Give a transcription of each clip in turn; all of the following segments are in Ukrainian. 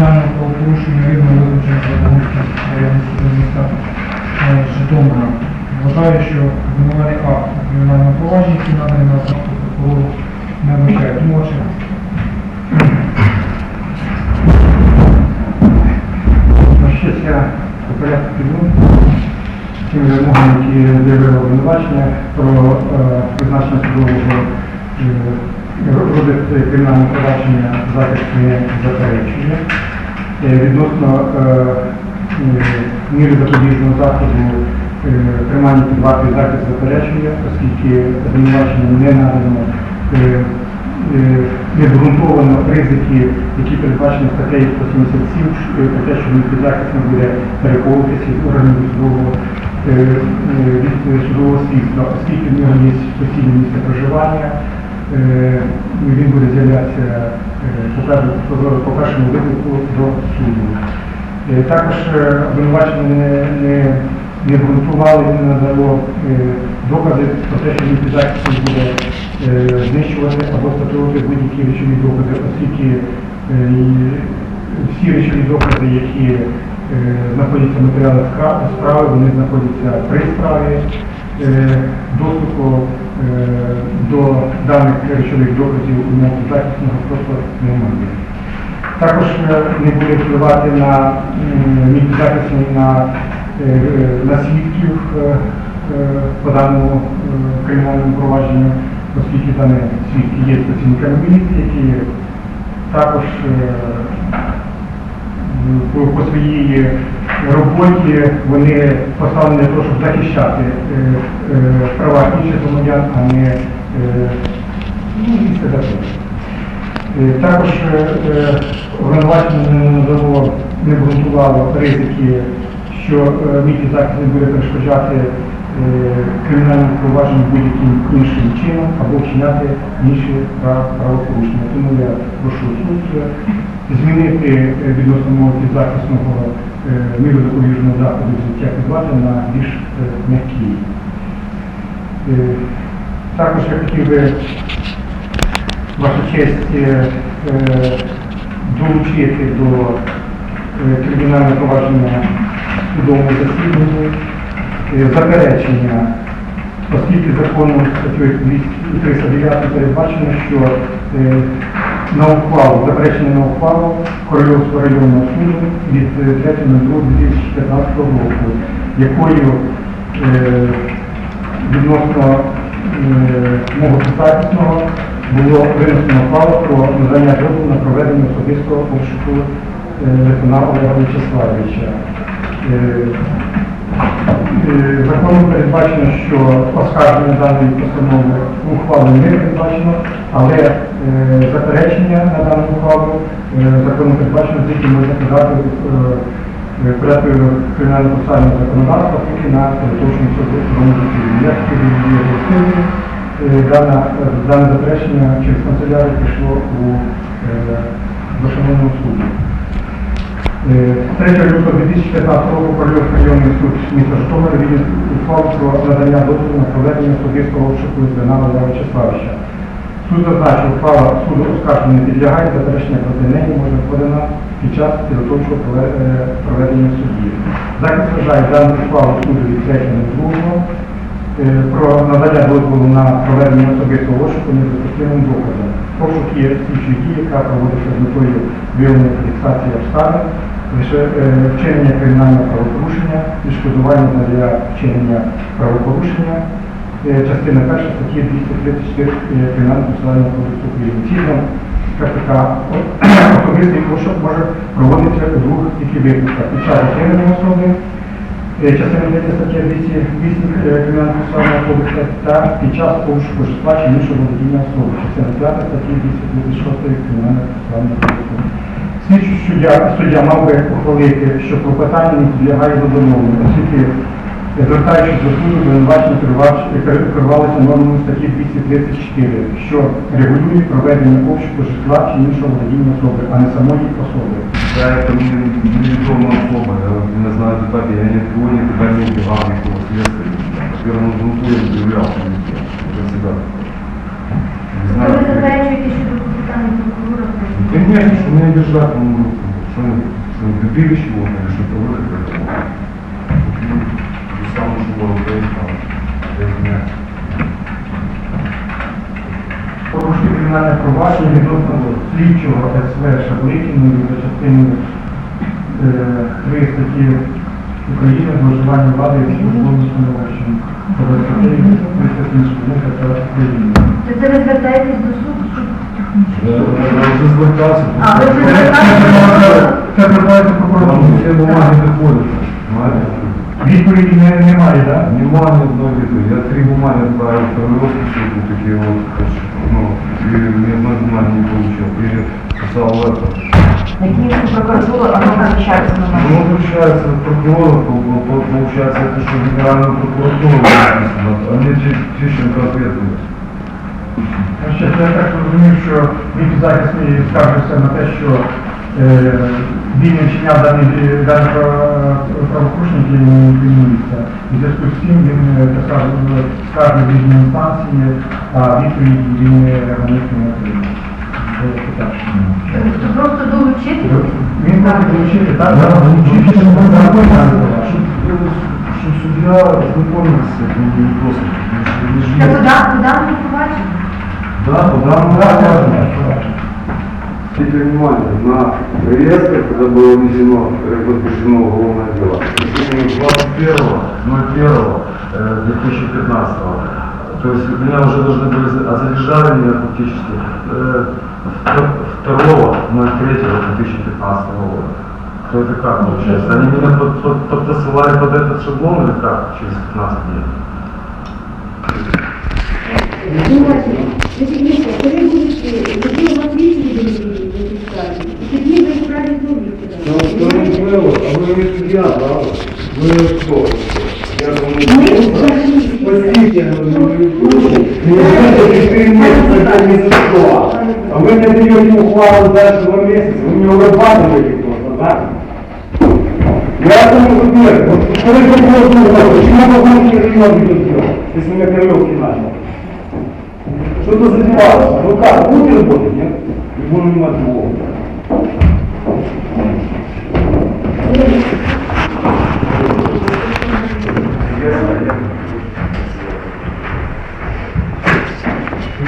Кримінального правопорушення рівно визначена Заборгівським районним судом міста е, Житомира. Вважаю, що обвинувальний акт у кримінальному провадженні, який наданий на захисту прокурору, не вбачає. Тому ваше Ще я по порядку піду тим вимогам, які заявили обвинувачення про е, призначення судового е, робити кримінальне провадження захист не заперечує. Відносно е, е, міри запобіжного заходу е, тримання під вартою захист заперечує, оскільки обвинувачення не надано е, е, необґрунтовано ризики, які передбачені статтею 177, е, про те, що він підзахисно буде переховуватися від органів судового е, е, е, слідства, оскільки в нього є постійне місце проживання, е, він буде з'являтися е, по першому виклику до суду. Е, Також е, обвинувачення не, не, не ґрунтували, не надало е, докази про те, що він під буде е, знищувати або статувати будь-які речові докази, оскільки е, всі речові докази, які е, знаходяться в матеріалах справи, вони знаходяться при справі. Е, Доступу е, до даних речових доказів у нього захисного просто немає. Також е, не буде впливати на мій захисний на, е, е, на свідків е, е, по даному е, кримінальному провадженню, оскільки дані свідки є працівниками міліції, які також е, по своїй роботі вони поставлені для того, щоб захищати е, е, права інших громадян, а не е, ну. Е, Також обвинувачення не ґрунтувало ризики, що мій захист не буде перешкоджати е, кримінальному будь-яким іншим чином або вчиняти інші правопорушення. Тому я прошу суд змінити е, відносно мого підзахисного е, міру запобіжного заходу взяття під варту на більш е, м'який. Також я хотів би Ваша честь долучити до кримінального провадження засіданні е, заперечення, оскільки законом статтею 309 передбачено, що е, на ухвалу, заперечення на ухвалу Корольовського районного суду від е, 3.02.2015 року, якою е, відносно е, мого підзахисного було винесено право про надання дозволу на проведення особистого обшуку е, Литвина Олега Вячеславовича. Законом передбачено, що оскарження даної постанови ухвали не передбачено, але е, заперечення на дану ухвалу е, законом передбачено тільки можна подати в е, порядку кримінального процесуального законодавства, тільки на судовому засіданні. Я хотів її. Е, Дане, заперечення через канцелярію прийшло у е, суду. Е, 3 лютого 2015 року Корольовський районний суд міста Житомира відніс ухвалу про надання дозволу на проведення особистого обшуку Литвина Олега Вячеславовича. Суд зазначив, ухвала суду оскарження не підлягає, заперечення проти неї може подана під час підготовчого е, проведення судді. Захист вважає дану ухвалу суду від 3.02 е, про надання дозволу на проведення особистого розшуку недопустимим доказом. Обшук є слідчою дією, яка проводиться з метою виявлення фіксації обставин, лише е, вчинення кримінального правопорушення, відшкодування для вчинення правопорушення, е, частина перша статті 234 Кримінального процесуального кодексу України. КПК, особистий розшук може проводитися у двох тільки випадках. Під час затримання особи Е, частина 3 статті 208 Кримінального процесуального кодексу та під час обшуку житла чи іншого володіння особи, частина 5 статті 236 Кримінального процесуального кодексу. Слідчий суддя, суддя мав би ухвалити, що клопотання не підлягає задоволенню, оскільки звертаючись до суду, обвинувачення керувалися нормами статті 234, що регулює проведення обшуку житла чи іншого володіння особи, а не самої особи. Я это мне неведома особа, я не знаю детали, я никого никогда не убивал, никакого следствия. Первому звонку я заявлял полиции, для себя. Не знаю, Конечно, что не обижать, ну, что что любили чего-то, или что-то выход к. Ну, сам живой, извиняюсь. Порушити кримінальне провадження відносно слідчого СВ Шабликіної за частиною е, 3 статті України зловживання влади і службовим становищем та за статтею 300 Конституції та України. То це ви звертаєтесь до суду, А, ви вже Це це звертається Там бумаги понимаете? Відповіді не, немає, так? Внимание одной виду. Я три бумаги отправил в вот такие вот, ну, и ни одной бумаги не получил. И писал это. На Київську прокуратуру, а вона обращається на Ну, нас. получается, прокурор, по- по- по- получается, это что генеральную прокуратуру написано, мне Ти- Тищенко ответственность. Я так розумів, що він захисний скаржився на те, що е, він не вчиняв дані дані правопорушення, які йому інкримінуються. У зв'язку з цим він е, писав е, скарги в різні інстанції, а відповіді він е, не отримав. Було питання. То просто долучити? Він може долучити, так? Да, Долучити, ну, щоб ну, можна ну, виконати. Чтобы чтобы судья знакомился с потому? Да, Да, важно. Обратите внимание, на реестр, когда было внесено, э, возбуждено уголовное дело, э, 21.01.2015, то есть меня уже должны были, а задержали меня фактически э, 2.03.2015 года. То это как получается? Они меня под, под, подтасовали под этот шаблон или как через 15 дней? Значить, Міша, коли будете, які у вас відповіді записати, і тоді ви справді Ну, зробите. что не было, а вы не судья, правда? Вы кто? Я Ми думаю, взагалі Спасите, не знаете, четыре месяца это не существовало. А вы мне даете ухвалу дальше два месяца, вы мне урабатываете просто, да? Я думаю, что нет, вот скажи, как было думать, почему погонки район ведет дело, если у меня Королевский начал? Что-то задевалось. Ну как, будете работать, нет? И будем нанимать другого.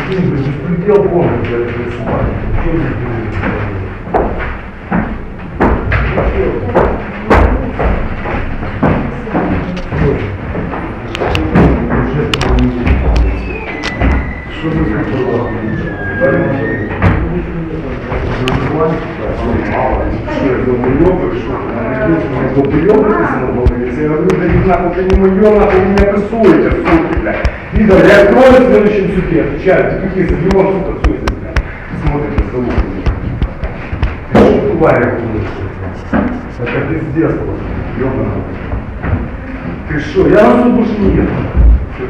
Беспредел полный, я это что? Я долбоёб написано было? Я говорю, да не нахуй, ты не моё, нахуй, меня прессуете, суки, блядь. Видно, я открою в следующем суде, отвечаю, ты какие за него, сука, суете, блядь. Смотрите, за лук. Ты что, тварь, хуйня? Это пиздец просто, ёбаный. Ты что, я на суд больше не еду. Что?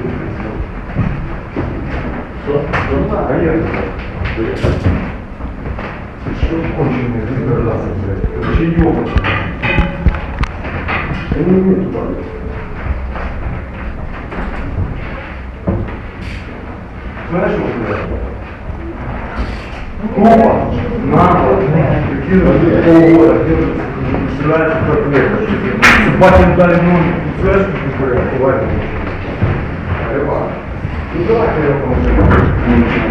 Что? Что? Поехали. Не умею туда, блядь. Знаешь, что? Опа! Надо! Какие полгода держится, представляешь, как это. Собаки дали ноги, представляешь, как бывает? Ну давай, я поможу.